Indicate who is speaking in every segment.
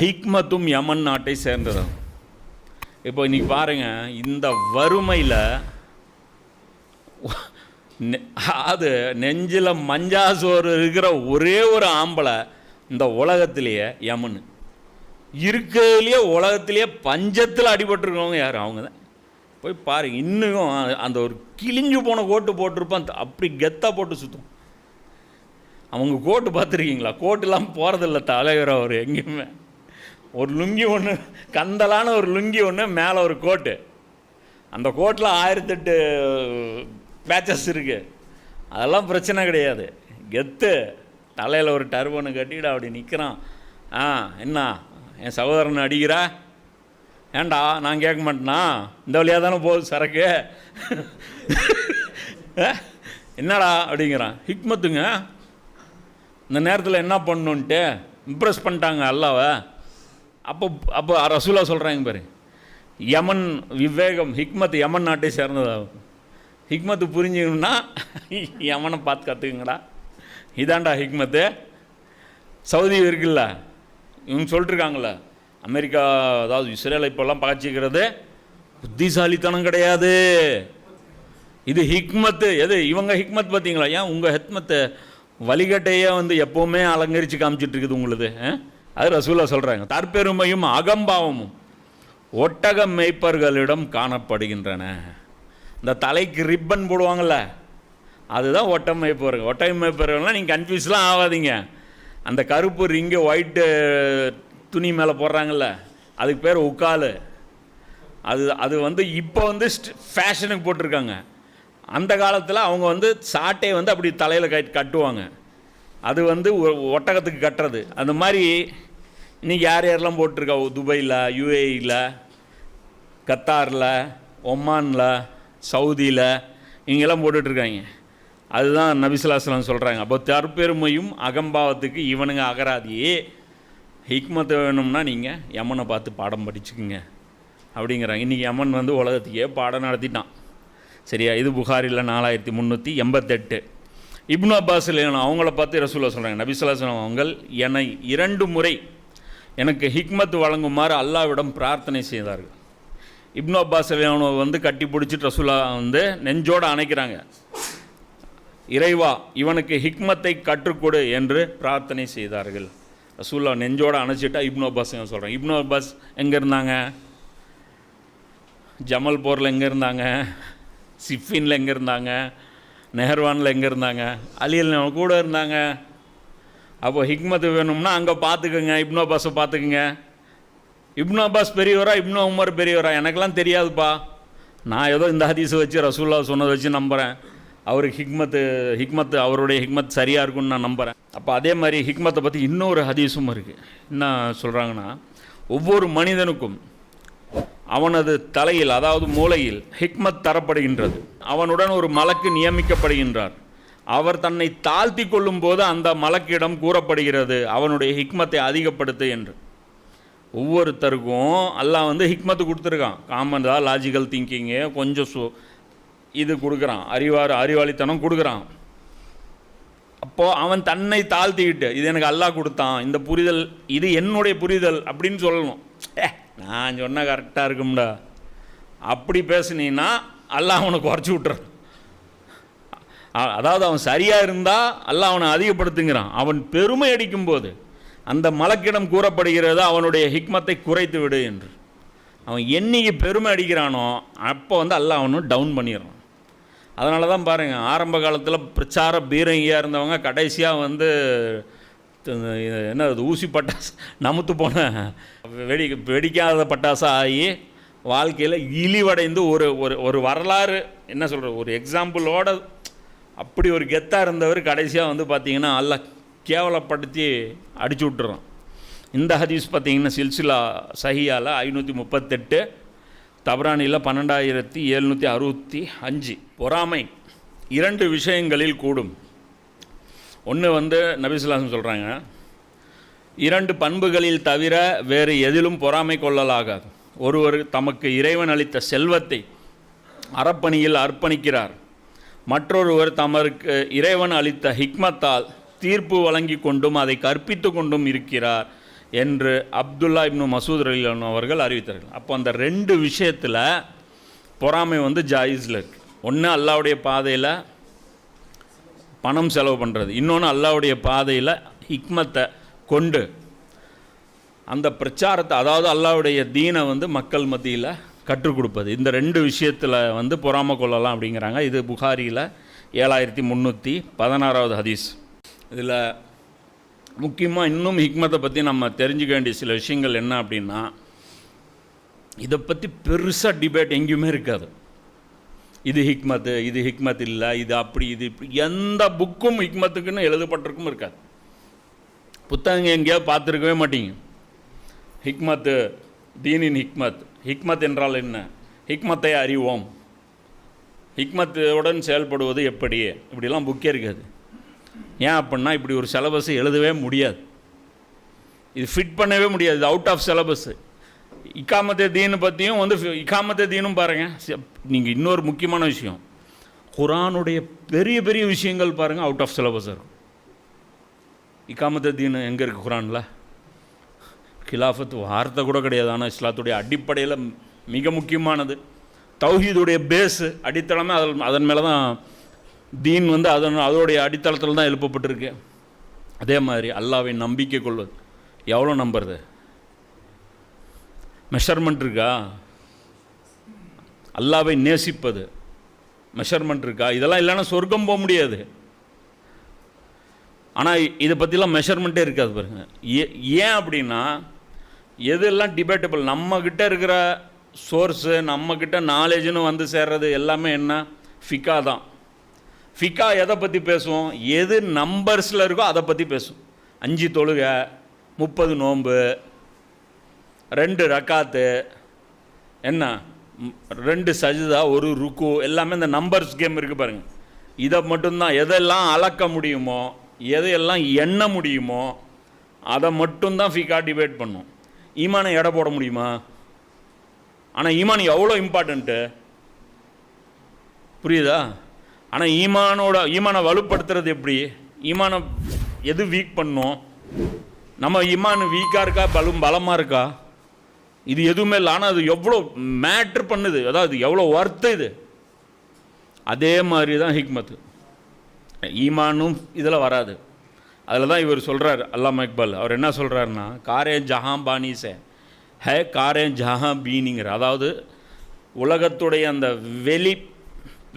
Speaker 1: ஹிக்மத்தும் யமன் நாட்டை சேர்ந்ததும். இப்போ இன்னைக்கு பாருங்க இந்த வறுமையில் அது நெஞ்சில் மஞ்சா சோறு இருக்கிற ஒரே ஒரு ஆம்பளை இந்த உலகத்திலேயே யமன். இருக்கிறதுலையே உலகத்திலேயே பஞ்சத்தில் அடிபட்டுருக்கவங்க யார்? அவங்க தான். போய் பாருங்க இன்னும் அந்த ஒரு கிழிஞ்சு போன கோட்டு போட்டிருப்பான் அப்படி கெத்தாக போட்டு சுற்றும் அவங்க கோட்டு பார்த்துருக்கீங்களா? கோட்டுலாம் போகிறதில்ல தலைவர் அவர் எங்கேயுமே. ஒரு லுங்கி ஒன்று கந்தலான ஒரு லுங்கி ஒன்று மேலே ஒரு கோட்டு. அந்த கோட்டில் ஆயிரத்தெட்டு பேச்சஸ் இருக்குது அதெல்லாம் பிரச்சனை கிடையாது. கெத்து. தலையில் ஒரு டர்பனு கட்டிட்டு அப்படி நிற்கிறான் ஆ என்ன? என் சகோதரன் அடிக்கிறா? ஏன்டா நான் கேட்க மாட்டேனா? இந்த வழியாக தானே போகுது சரக்கு? என்னடா அப்படிங்கிறான். ஹிக்மத்துங்க இந்த நேரத்தில் என்ன பண்ணணுன்ட்டு இம்ப்ரெஸ் பண்ணிட்டாங்க அல்லாவை. அப்போ அப்போ ரசூலா சொல்கிறாங்க பாரு யமன் விவேகம் ஹிக்மத் யமன் நாட்டை சேர்ந்ததாகும். ஹிக்மத்து புரிஞ்சுக்கணும்னா யமனை பார்த்து கற்றுக்குங்கடா இதாண்டா ஹிக்மத்து. சவுதி இருக்குல்ல இவங்க சொல்லிட்டுருக்காங்களே அமெரிக்கா அதாவது இஸ்ரேலை இப்போல்லாம் பகச்சிக்கிறது புத்திசாலித்தனம் கிடையாது. இது ஹிக்மத்து. எது இவங்க ஹிக்மத் பார்த்தீங்களா? ஏன் உங்கள் ஹிக்மத்தை வழிகட்டையே வந்து எப்போவுமே அலங்கரித்து காமிச்சிட்டு இருக்குது உங்களுது ஆ? அது ரசூலா சொல்கிறாங்க தற்பெருமையும் அகம்பாவமும் ஒட்டக மேய்ப்பர்களிடம் காணப்படுகின்றன. இந்த தலைக்கு ரிப்பன் போடுவாங்கள்ல அதுதான் ஒட்டம் மேய்ப்பவர்கள் ஒட்டகம் மேய்ப்பவர்கள்லாம் நீங்கள் கன்ஃபியூஸ்லாம் ஆகாதீங்க. அந்த கருப்பு ரிங்கு ஒயிட்டு துணி மேலே போடுறாங்கல்ல அதுக்கு பேர் உக்காலு. அது அது வந்து இப்போ வந்து ஃபேஷனுக்கு போட்டிருக்காங்க. அந்த காலத்தில் அவங்க வந்து சாட்டையை வந்து அப்படி தலையில் கட் கட்டுவாங்க. அது வந்து ஒ- ஒட்டகத்துக்கு கட்டுறது. அந்த மாதிரி இன்றைக்கி யார் யாரெல்லாம் போட்டிருக்கா? துபாயில் யூஏயில் கத்தாரில் ஒமானில் சவுதியில் இங்கெல்லாம் போட்டுட்ருக்காங்க. அதுதான் நபிசுல்லாஸ்லாம் சொல்கிறாங்க அப்போ தற்பெருமையும் அகம்பாவத்துக்கு இவனுங்க அகராதியே. ஹிக்மத்தை வேணும்னா நீங்கள் யமனை பார்த்து பாடம் படிச்சுக்குங்க அப்படிங்கிறாங்க. இன்றைக்கி யமன் வந்து உலகத்துக்கே பாடம் நடத்திட்டான். சரியா? இது புகாரில் நாலாயிரத்தி முந்நூற்றி எண்பத்தெட்டு. இப்னு அப்பாஸ் இல்லைனா அவங்கள பார்த்து ரசூலா சொல்கிறாங்க நபிசுல்லாஸ்லாம் அவங்கள் என்னை இரண்டு முறை எனக்கு ஹிக்மத் வழங்குமாறு அல்லாவிடம் பிரார்த்தனை செய்தார்கள். இப்னு அப்பாஸ் அலியானோ வந்து கட்டி பிடிச்சிட்டு ரசூலா வந்து நெஞ்சோடு அணைக்கிறாங்க. இறைவா இவனுக்கு ஹிக்மத்தை கற்றுக்கொடு என்று பிரார்த்தனை செய்தார்கள். ரசூல்லா நெஞ்சோடு அணைச்சிட்டா இப்னு அப்பாஸ் சொல்கிறேன் இப்னு அப்பாஸ் எங்கே இருந்தாங்க? ஜமல்பூரில் எங்கே இருந்தாங்க? சிஃபின்ல எங்கே இருந்தாங்க? நெஹர்வானில் எங்கே இருந்தாங்க? அலியல் கூட இருந்தாங்க. அப்போ ஹிக்மத் வேணும்னா அங்கே பார்த்துக்குங்க இப்னோ பஸ்ஸை பார்த்துக்குங்க இப்னோ அப்பாஸ் பெரியவரா இப்னு உமர் பெரியவரா? எனக்கெல்லாம் தெரியாதுப்பா. நான் ஏதோ இந்த ஹதீஸை வச்சு ரசூல்லா சொன்னதை வச்சு நம்புகிறேன் அவருக்கு ஹிக்மத்து ஹிக்மத்து அவருடைய ஹிக்மத் சரியாக இருக்கும்னு நான் நம்புகிறேன் அப்போ அதே மாதிரி ஹிக்மத்தை பற்றி இன்னொரு ஹதீஸும் இருக்குது என்ன சொல்கிறாங்கன்னா ஒவ்வொரு மனிதனுக்கும் அவனது தலையில் அதாவது மூளையில் ஹிக்மத் தரப்படுகின்றது. அவனுடன் ஒரு மலக்கு நியமிக்கப்படுகின்றார். அவர் தன்னை தாழ்த்தி கொள்ளும் போது அந்த மலக்கிடம் கூறப்படுகிறது அவனுடைய ஹிக்மத்தை அதிகப்படுத்து என்று. ஒவ்வொருத்தருக்கும் அல்லாஹ் வந்து ஹிக்மத்து கொடுத்துருக்கான். காமன் தான் லாஜிக்கல் திங்கிங்கு கொஞ்சம் சு இது கொடுக்குறான். அறிவார் அறிவாளித்தனம் கொடுக்குறான். அப்போது அவன் தன்னை தாழ்த்திக்கிட்டு இது எனக்கு அல்லாஹ் கொடுத்தான் இந்த புரிதல் இது என்னுடைய புரிதல் அப்படின்னு சொல்லணும். ஏ நான் சொன்னால் கரெக்டாக இருக்கும்டா. அப்படி பேசுனீன்னா அல்லாஹ் அவனை குறைச்சி விட்டுறான். அதாவது அவன் சரியாக இருந்தால் அல்ல அவனை அதிகப்படுத்துங்கிறான். அவன் பெருமை அடிக்கும்போது அந்த மலக்கிடம் கூறப்படுகிறது அவனுடைய ஹிக்மத்தை குறைத்து விடு என்று. அவன் என்னைக்கு பெருமை அடிக்கிறானோ அப்போ வந்து அல்ல அவனும் டவுன் பண்ணிடுறான். அதனால தான் பாருங்கள் ஆரம்ப காலத்தில் பிரச்சார பீரங்கியாக இருந்தவங்க கடைசியாக வந்து என்ன அது ஊசி பட்டாசு நமுத்து போன வெடி வெடிக்காத பட்டாசாக ஆகி வாழ்க்கையில் இழிவடைந்து ஒரு ஒரு ஒரு வரலாறு என்ன சொல்கிற ஒரு எக்ஸாம்பிளோட அப்படி ஒரு கெத்தாக இருந்தவர் கடைசியாக வந்து பார்த்திங்கன்னா அல்ல கேவலப்படுத்தி அடிச்சு விட்டுறோம் இந்த ஹதீஸ் பார்த்தீங்கன்னா சில்சிலா சஹியால் ஐநூற்றி முப்பத்தெட்டு தபரானியில் பன்னெண்டாயிரத்தி எழுநூற்றி அறுபத்தி அஞ்சு. பொறாமை. இரண்டு விஷயங்களில் கூடும். ஒன்று வந்து நபிசுலாசம் சொல்கிறாங்க இரண்டு பண்புகளில் தவிர வேறு எதிலும் பொறாமை கொள்ளலாகாது. ஒருவர் தமக்கு இறைவன் அளித்த செல்வத்தை அறப்பணியில் அர்ப்பணிக்கிறார். மற்றொருவர் தமருக்கு இறைவன் அளித்த ஹிக்மத்தால் தீர்ப்பு வழங்கி கொண்டும் அதை கற்பித்து கொண்டும் இருக்கிறார் என்று அப்துல்லா இப்னு மசூத் ரலிலான் அவர்கள் அறிவித்தார்கள். அப்போ அந்த ரெண்டு விஷயத்தில் பொறாமை வந்து ஜாயிஸில் இருக்குது ஒன்று அல்லாவுடைய பாதையில் பணம் செலவு பண்ணுறது இன்னொன்று அல்லாவுடைய பாதையில் ஹிக்மத்தை கொண்டு அந்த பிரச்சாரத்தை அதாவது அல்லாவுடைய தீனை வந்து மக்கள் மத்தியில் கற்றுக் கொடுப்பது. இந்த ரெண்டு விஷயத்தில் வந்து பொறாம கொள்ளலாம் அப்படிங்கிறாங்க. இது புகாரியில் ஏழாயிரத்தி முந்நூற்றி பதினாறாவது ஹதீஸ். இதில் முக்கியமாக இன்னும் ஹிக்மத்தை பற்றி நம்ம தெரிஞ்சுக்க வேண்டிய சில விஷயங்கள் என்ன அப்படின்னா இதை பற்றி பெருசாக டிபேட் எங்கேயுமே இருக்காது. இது ஹிக்மத்து இது ஹிக்மத் இல்லை இது அப்படி இது இப்படி. எந்த புக்கும் ஹிக்மத்துக்குன்னு எழுதப்பட்டிருக்கும் இருக்காது. புத்தகங்கள் எங்கேயாவது பார்த்துருக்கவே மாட்டீங்க. ஹிக்மத்து தீனின் ஹிக்மத் ஹிக்மத் என்றால் என்ன? ஹிக்மத்தை அறிவோம். ஹிக்மத்துடன் செயல்படுவது எப்படி? இப்படிலாம் புக்கே இருக்காது. ஏன் அப்படின்னா இப்படி ஒரு சிலபஸ் எழுதவே முடியாது. இது ஃபிட் பண்ணவே முடியாது. இது அவுட் ஆஃப் சிலபஸ்ஸு இக்காமத்தை தீனு பற்றியும் வந்து இக்காமத்தை தீனும் பாருங்கள் நீங்கள் இன்னொரு முக்கியமான விஷயம். குரானுடைய பெரிய பெரிய விஷயங்கள் பாருங்கள் அவுட் ஆஃப் சிலபஸ் இருக்கும் இக்காமத்தை தீனு எங்கே இருக்குது குரானில்? கிலாஃபத் வார்த்தை கூட கிடையாது. ஆனால் இஸ்லாத்துடைய அடிப்படையில் மிக முக்கியமானது. தௌஹீதுடைய பேஸு அடித்தளமே அதில் அதன் மேலே தான் தீன் வந்து அதன் அதோடைய அடித்தளத்தில் தான் எழுப்பப்பட்டிருக்கு. அதே மாதிரி அல்லாவை நம்பிக்கை கொள்வது. எவ்வளோ நம்புறது? மெஷர்மெண்ட் இருக்கா? அல்லாவை நேசிப்பது. மெஷர்மெண்ட் இருக்கா? இதெல்லாம் இல்லைன்னா சொர்க்கம் போக முடியாது. ஆனால் இதை பற்றிலாம் மெஷர்மெண்ட்டே இருக்காது பாருங்கள் ஏ ஏன் அப்படின்னா எதெல்லாம் டிபேட்டபிள் நம்மக்கிட்ட இருக்கிற சோர்ஸு நம்மக்கிட்ட நாலேஜுன்னு வந்து சேர்றது எல்லாமே என்ன? ஃபிகா தான். ஃபிக்கா எதை பற்றி பேசுவோம்? எது நம்பர்ஸில் இருக்கோ அதை பற்றி பேசும் அஞ்சு தொழுகை முப்பது நோன்பு ரெண்டு ரக்காத்து என்ன? ரெண்டு சஜிதா ஒரு ருக்கு எல்லாமே இந்த நம்பர்ஸ் கேம் இருக்குது பாருங்கள் இதை மட்டும்தான். எதெல்லாம் அளக்க முடியுமோ எதையெல்லாம் எண்ண முடியுமோ அதை மட்டும்தான் ஃபிகா டிபேட் பண்ணும். ஈமானை எடை போட முடியுமா? ஆனால் ஈமான் எவ்வளோ இம்பார்ட்டண்ட்டு புரியுதா? ஆனால் ஈமானோட ஈமானை வலுப்படுத்துறது எப்படி? ஈமானை எது வீக் பண்ணும்? நம்ம ஈமான் வீக்காக இருக்கா? பலம் பலமாக இருக்கா? இது எதுவுமே இல்லை. ஆனால் அது எவ்வளோ மேட்ரு பண்ணுது? அதாவது எவ்வளோ ஒர்த்து இது? அதே மாதிரி தான் ஹிக்மத்து ஈமானும் இதில் வராது. அதில் தான் இவர் சொல்கிறார் அல்லாம இக்பால் அவர் என்ன சொல்கிறாருன்னா காரே ஜஹாம் பானிசே. ஹே காரே ஜஹான் பீனிங்கிற. அதாவது உலகத்துடைய அந்த வெளி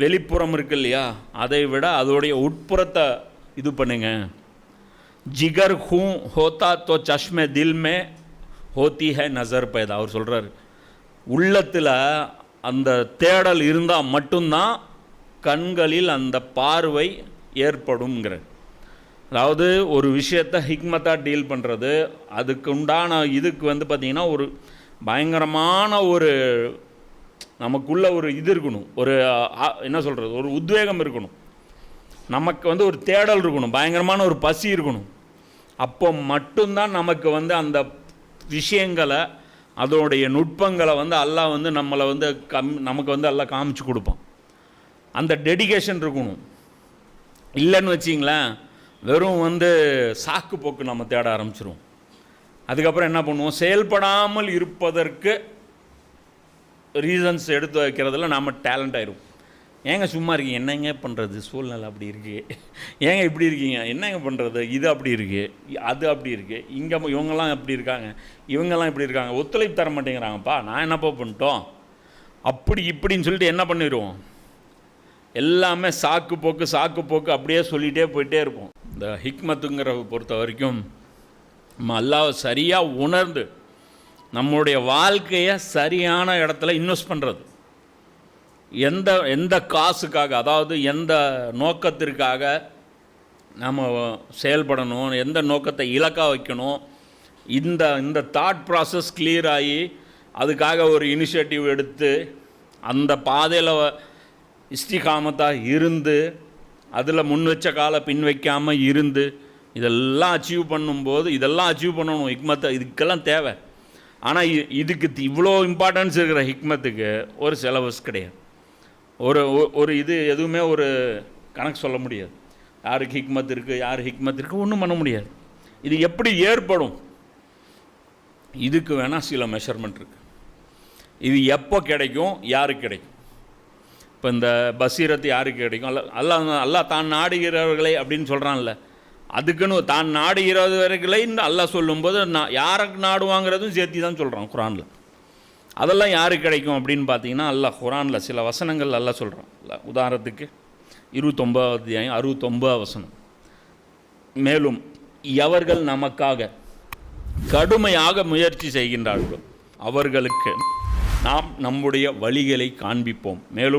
Speaker 1: வெளிப்புறம் இருக்கு இல்லையா? அதை விட அதோடைய உட்புறத்தை இது பண்ணுங்க. ஜிகர் ஹூ ஹோத்தா தோ சஷ்மே தில் மே ஹோத்தி ஹே நசர் பேதா. அவர் சொல்கிறார் உள்ளத்தில் அந்த தேடல் இருந்தால் மட்டும்தான் கண்களில் அந்த பார்வை ஏற்படும்ங்கிறார் அதாவது ஒரு விஷயத்தை ஹிக்மத்தாக டீல் பண்ணுறது அதுக்கு உண்டான இதுக்கு வந்து பார்த்திங்கன்னா ஒரு பயங்கரமான ஒரு நமக்குள்ள ஒரு இது இருக்கணும். ஒரு என்ன சொல்கிறது ஒரு உத்வேகம் இருக்கணும். நமக்கு வந்து ஒரு தேடல் இருக்கணும். பயங்கரமான ஒரு பசி இருக்கணும். அப்போ மட்டும்தான் நமக்கு வந்து அந்த விஷயங்களை அதோடைய நுட்பங்களை வந்து எல்லாம் வந்து நம்மளை வந்து கம் நமக்கு வந்து எல்லாம் காமிச்சு கொடுப்பான். அந்த டெடிகேஷன் இருக்கணும். இல்லைன்னு வச்சிங்களேன் வெறும் வந்து சாக்கு போக்கு நம்ம தேட ஆரம்பிச்சிருவோம். அதுக்கப்புறம் என்ன பண்ணுவோம்? செயல்படாமல் இருப்பதற்கு ரீசன்ஸ் எடுத்து வைக்கிறதுல நாம் டேலண்ட் ஆயிரும். ஏங்க சும்மா இருக்கீங்க? என்னங்க பண்ணுறது சூழ்நிலை அப்படி இருக்குது ஏங்க இப்படி இருக்கீங்க? என்னங்க பண்ணுறது இது அப்படி இருக்குது அது அப்படி இருக்குது இங்கே இவங்கெல்லாம் இப்படி இருக்காங்க? இவங்கெல்லாம் இப்படி இருக்காங்க? ஒத்துழைப்பு தர மாட்டேங்கிறாங்கப்பா. நான் என்னப்பா பண்ணிட்டோம்? அப்படி இப்படின்னு சொல்லிட்டு என்ன பண்ணிடுவோம் எல்லாமே சாக்கு போக்கு சாக்கு போக்கு அப்படியே சொல்லிகிட்டே போயிட்டே இருப்போம். இந்த ஹிக்மத்துங்கிற பொறுத்த வரைக்கும் நம்ம அல்லாவை சரியாக உணர்ந்து நம்மளுடைய வாழ்க்கையை சரியான இடத்துல இன்வெஸ்ட் பண்ணுறது எந்த எந்த காசுக்காக அதாவது எந்த நோக்கத்திற்காக நம்ம செயல்படணும் எந்த நோக்கத்தை இலக்காக வைக்கணும் இந்த இந்த தாட் ப்ராசஸ் கிளியர் ஆகி அதுக்காக ஒரு இனிஷியேட்டிவ் எடுத்து அந்த பாதையில் இஸ்டிகாமத்தாக இருந்து அதில் முன் வச்ச காலை பின் வைக்காமல் இருந்து இதெல்லாம் அச்சீவ் பண்ணும்போது இதெல்லாம் அச்சீவ் பண்ணணும் ஹிக்மத்தை இதுக்கெல்லாம் தேவை. ஆனால் இதுக்கு இவ்வளோ இம்பார்ட்டன்ஸ் இருக்கிற ஹிக்மத்துக்கு ஒரு சிலபஸ் கிடையாது. ஒரு ஒ- ஒரு இது எதுவுமே ஒரு கணக்கு சொல்ல முடியாது. யாருக்கு ஹிக்மத் இருக்குது யார் ஹிக்மத் இருக்குது ஒன்றும் பண்ண முடியாது. இது எப்படி ஏற்படும்? இதுக்கு வேணால் சில மெஷர்மெண்ட் இருக்குது இது எப்போ கிடைக்கும்? யாருக்கு கிடைக்கும்? இப்போ இந்த பசீரத் யாருக்கு கிடைக்கும்? அல்ல அல்லா அல்லா தான் நாடுகிறவர்களை அப்படின்னு சொல்கிறான்ல அதுக்குன்னு தான் நாடுகிறவர்களை அல்லா சொல்லும்போது நான் யாருக்கு நாடுவாங்கிறதும் சேர்த்து தான் சொல்கிறான் குரானில். அதெல்லாம் யாருக்கு கிடைக்கும் அப்படின்னு பார்த்தீங்கன்னா அல்லாஹ் குரானில் சில வசனங்கள் அல்லாஹ் சொல்கிறான் உதாரணத்துக்கு இருபத்தொம்பதாவது அத்தியாயம் அறுபத்தொம்பது வசனம். மேலும் எவர்கள் நமக்காக கடுமையாக முயற்சி செய்கின்றார்களோ அவர்களுக்கு நாம் நம்முடைய வழிகளை காண்பிப்போம். மேலும்